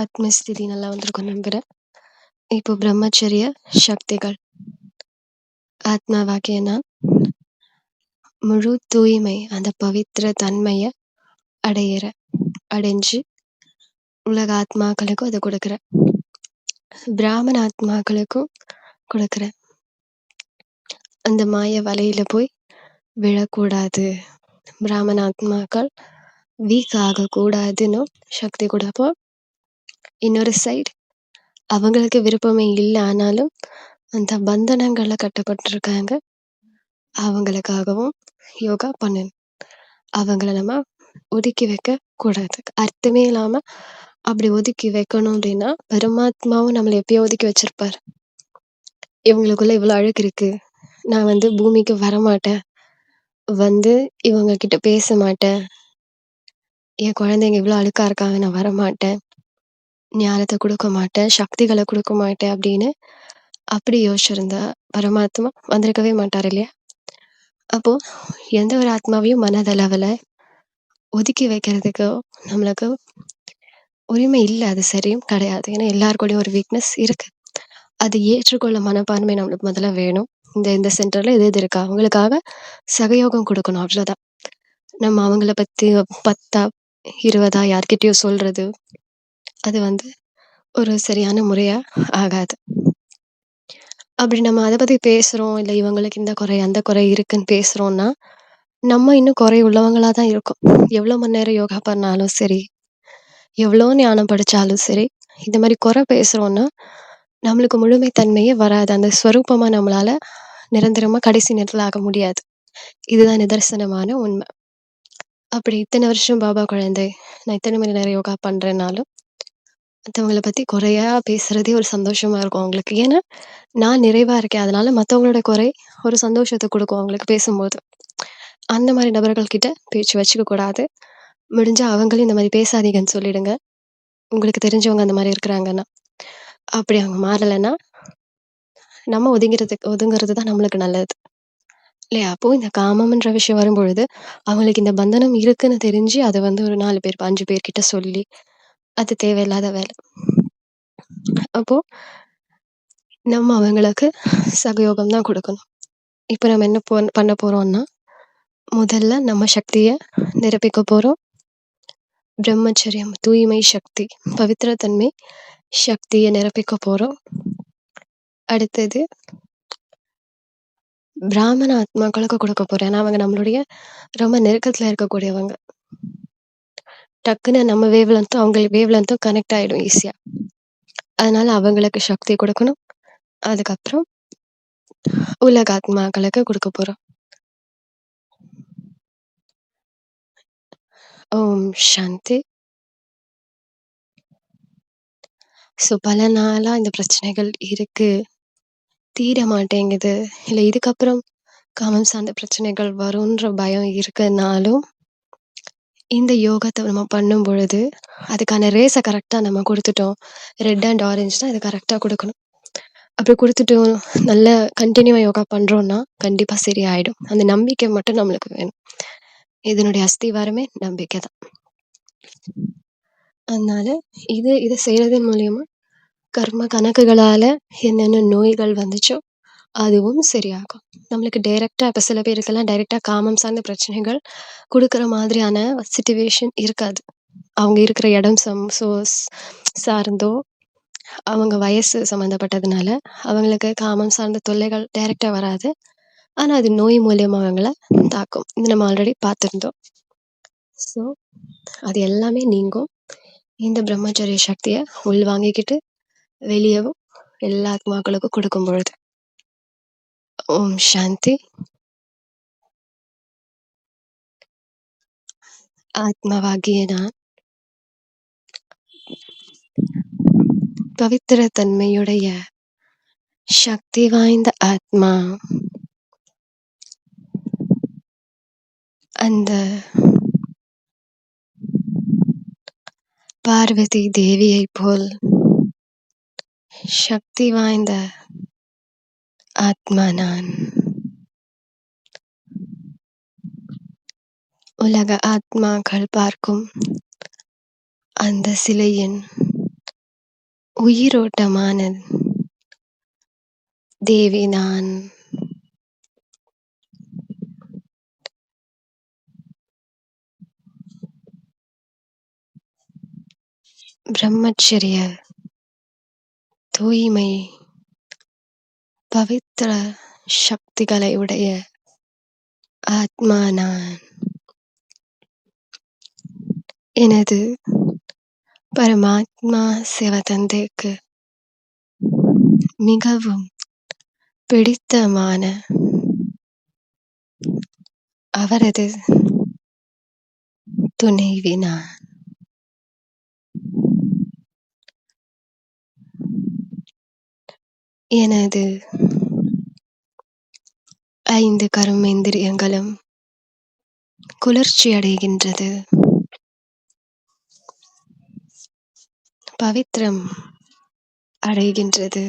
ஆத்மஸ்திதி நல்லா வந்திருக்கும் நம்புறேன். இப்போ பிரம்மச்சரிய சக்திகள். ஆத்மாவாகிய நான் முழு தூய்மை, அந்த பவித்திர தன்மைய அடையிற அடைஞ்சு உலக ஆத்மாக்களுக்கும் அதை குடுக்குறேன். பிராமண ஆத்மாக்களுக்கும் குடுக்குறேன். அந்த மாய வலையில போய் விழக்கூடாது. பிராமண ஆத்மாக்கள் வீக் ஆகக்கூடாதுன்னு சக்தி கொடுப்போம் இன்னொரு சைடு அவங்களுக்கு விருப்பமே இல்லை ஆனாலும் அந்த பந்தனங்களில் கட்டப்பட்டிருக்காங்க. அவங்களுக்காகவும் யோகா பண்ணணும். அவங்கள நம்ம ஒதுக்கி வைக்கக்கூடாது அர்த்தமே இல்லாமல் அப்படி ஒதுக்கி வைக்கணும் அப்படின்னா, பரமாத்மாவும் நம்மளை எப்பயோ ஒதுக்கி வச்சிருப்பார் இவங்களுக்குள்ள இவ்வளோ அழுக்கு இருக்கு. நான் வந்து பூமிக்கு வரமாட்டேன். வந்து இவங்க கிட்ட பேச மாட்டேன். என் குழந்தைங்க இவ்வளோ அழுக்கா இருக்காங்க. நான் வரமாட்டேன். ஞானத்த குடுக்க மாட்டேன். சக்திகள குடுக்க மாட்டேன் அப்படின்னு அப்படி யோசிச்சிருந்தா பரமாத்மா வந்திருக்கவே மாட்டாரு இல்லையா? அப்போ எந்த ஒரு ஆத்மாவையும் மனதளவுல ஒதுக்கி வைக்கிறதுக்கு நம்மளுக்கு உரிமை இல்ல. அது சரியும் கிடையாது. ஏன்னா எல்லாருக்குள்ளயும் ஒரு வீக்னஸ் இருக்கு. அது ஏற்றுக்கொள்ள மனப்பான்மை நம்மளுக்கு முதல்ல வேணும். இந்த இந்த சென்டர்ல இது இது இருக்கா அவங்களுக்காக சகயோகம் குடுக்கணும் அவ்வளோதான். நம்ம அவங்கள பத்தி 10ஆ, 20ஆ யார்கிட்டயோ சொல்றது, அது வந்து ஒரு சரியான முறையா ஆகாது. அப்படி நம்ம அதை பற்றி பேசுறோம், இல்லை இவங்களுக்கு இந்த குறை, அந்த குறை இருக்குன்னு பேசுறோம்னா, நம்ம இன்னும் குறை உள்ளவங்களா தான் இருக்கோம். எவ்வளோ மணி நேரம் யோகா பண்ணாலும் சரி, எவ்வளோ ஞானம் படிச்சாலும் சரி, இந்த மாதிரி குறை பேசுகிறோன்னா நம்மளுக்கு முழுமை தன்மையே வராது. அந்த ஸ்வரூபமா நம்மளால நிரந்தரமா கடைசி நேரத்தில் ஆக முடியாது. இதுதான் நிதர்சனமான உண்மை. அப்படி இத்தனை வருஷம் பாபா குழந்தை, நான் இத்தனை மணி நேரம் யோகா பண்றேன்னாலும், மத்தவங்கள பத்தி குறையா பேசுறதே ஒரு சந்தோஷமா இருக்கும் அவங்களுக்கு. ஏன்னா, நான் நிறைவா இருக்கேன். அதனால மத்தவங்களோட குறை ஒரு சந்தோஷத்த குடுக்கும் அவங்களுக்கு பேசும்போது. அந்த மாரி நபர்கள் கிட்ட பேச்சு வச்சுக்க கூடாது. முடிஞ்சா அவங்களையும் இந்த மாரி பேசாதீங்கன்னு சொல்லிடுங்க. உங்களுக்கு தெரிஞ்சவங்க அந்த மாரி இருக்கிறாங்கன்னா. அப்படி அவங்க மாறலன்னா நம்ம ஒதுங்கிறதுக்கு ஒதுங்குறது தான் நம்மளுக்கு நல்லது. இல்லையா? அப்போ இந்த காமம்ன்ற விஷயம் வரும்பொழுது, அவங்களுக்கு இந்த பந்தனம் இருக்குன்னு தெரிஞ்சு அத வந்து ஒரு 4 பேர், 5 பேர்கிட்ட சொல்லி, அது தேவையில்லாத வேலை. அப்போ நம்ம அவங்களுக்கு சகயோகம் தான் கொடுக்கணும் இப்போ நம்ம என்ன போ பண்ண போறோம்னா, முதல்ல நம்ம சக்தியை நிரப்பிக்க போகிறோம் பிரம்மச்சரியம், தூய்மை சக்தி, பவித்திர தன்மை நிரப்பிக்க போகிறோம் அடுத்தது பிராமண ஆத்மாக்களுக்கு கொடுக்க போகிறேன் ஏன்னா அவங்க நம்மளுடைய ரொம்ப நெருக்கத்தில் இருக்கக்கூடியவங்க. டக்குன்னு நம்ம வேவ் லென்த்தும், அவங்க வேவ் லென்த்தும் கனெக்ட் ஆயிடும் ஈஸியா. அதனால அவங்களுக்கு சக்தி கொடுக்கணும் அதுக்கப்புறம் உலக ஆத்மாக்களுக்கு கொடுக்க போறோம். ஓம் சாந்தி. ஸோ பல நாளா இந்த பிரச்சனைகள் இருக்கு. தீர மாட்டேங்குது. இல்லை இதுக்கப்புறம் காமம் சார்ந்த பிரச்சனைகள் வரும்ன்ற பயம் இருக்குன்னாலும், இந்த யோகத்த நம்ம பண்ணும் பொழுது, அதுக்கான ரேஸை கரெக்டாக நம்ம கொடுத்துட்டோம் ரெட் அண்ட் ஆரஞ்சுனா இது கரெக்டாக கொடுக்கணும் அப்படி கொடுத்துட்டு நல்ல கண்டினியூவாக யோகா பண்ணுறோன்னா கண்டிப்பாக சரியாயிடும். அந்த நம்பிக்கை மட்டும் நம்மளுக்கு வேணும். இதனுடைய அஸ்திவாரமே நம்பிக்கை தான். அதனால இது இதை செய்கிறதன் மூலியமா, கர்ம கணக்குகளால் என்னென்ன நோய்கள் வந்துச்சோ, அதுவும் சரியாகும். நம்மளுக்கு டைரெக்டாக இப்போ சில பேருக்கெல்லாம் டைரெக்டாக காமம் சார்ந்த பிரச்சனைகள் கொடுக்குற மாதிரியான சுச்சுவேஷன் இருக்காது. அவங்க இருக்கிற இடம் சம் சோ சார்ந்தோ, அவங்க வயசு சம்மந்தப்பட்டதுனால, அவங்களுக்கு காமம் சார்ந்த தொல்லைகள் டைரெக்டாக வராது. ஆனால் அது நோய் மூலியமாக அவங்கள தாக்கும். இது நம்ம ஆல்ரெடி பார்த்துருந்தோம் ஸோ, அது எல்லாமே நீங்கும். இந்த பிரம்மச்சரிய சக்தியை உள்வாங்கிக்கிட்டு, வெளியவும் எல்லா ஆத்மாக்களுக்கும் கொடுக்கும் பொழுது. ஓம் சாந்தி. ஆத்மாவாகிய நான் பவித்திர தன்மையுடைய சக்தி வாய்ந்த ஆத்மா. அந்த பார்வதி தேவியை போல் சக்தி வாய்ந்த ஆத்மா நான். உலக ஆத்மாக்கள் பார்க்கும் அந்த சிலையின் உயிரோட்டமான தேவி நான். பிரம்மச்சரிய தூய்மை பவித்திர சக்திகளை உடைய ஆத்மா நான். எனது பரமாத்மா சிவதந்தைக்கு மிகவும் பிடித்தமான அவரது துணைவி நான். எனது ஐந்து கர்மேந்திரியங்களும் குளிர்ச்சியடைகின்றது. பவித்திரம் அடைகின்றது.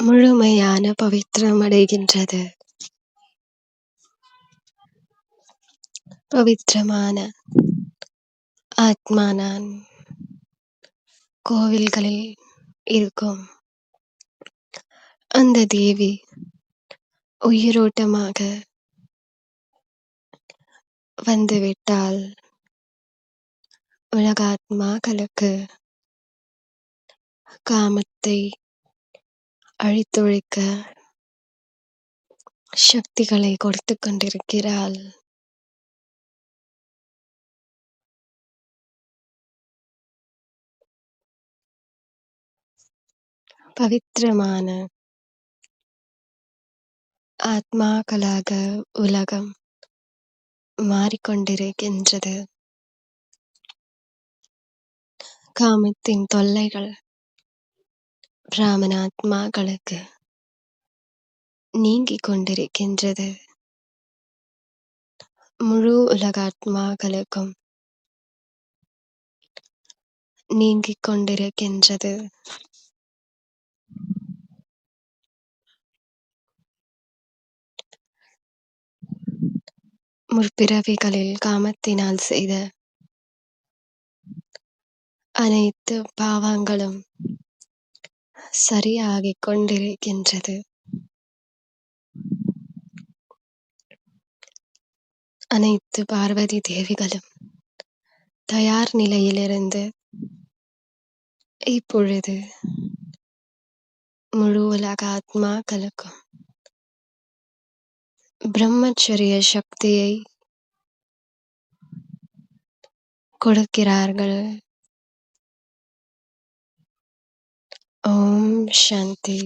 முழுமையான பவித்திரம் அடைகின்றது. பவித்திரமான ஆத்மா நான். கோவில்களில் இருக்கும் அந்த தேவி உயிரோட்டமாக வந்துவிட்டால் உலகாத்மாக்களுக்கு காமத்தை அழித்தொழிக்க சக்திகளை கொடுத்து கொண்டிருக்கிறாள். பவித்திரமான ஆத்மாக்களாக உலகம் மாறிக்கொண்டிருக்கின்றது. காமத்தின் தொல்லைகள் பிராமண ஆத்மாக்களுக்கு நீங்கிக் கொண்டிருக்கின்றது. முழு உலக ஆத்மாக்களுக்கும் நீங்கிக் கொண்டிருக்கின்றது. முற்பிறவிகளில் காமத்தினால் செய்த அனைத்து பாவங்களும் சரியாகிக் கொண்டிருக்கின்றது. அனைத்து பார்வதி தேவிகளும் தயார் நிலையிலிருந்து இப்பொழுது முழு உலக ஆத்மாக்களுக்கும் பிரம்மச்சரிய சக்தியை கொடுக்கிறார்கள். ஓம் சாந்தி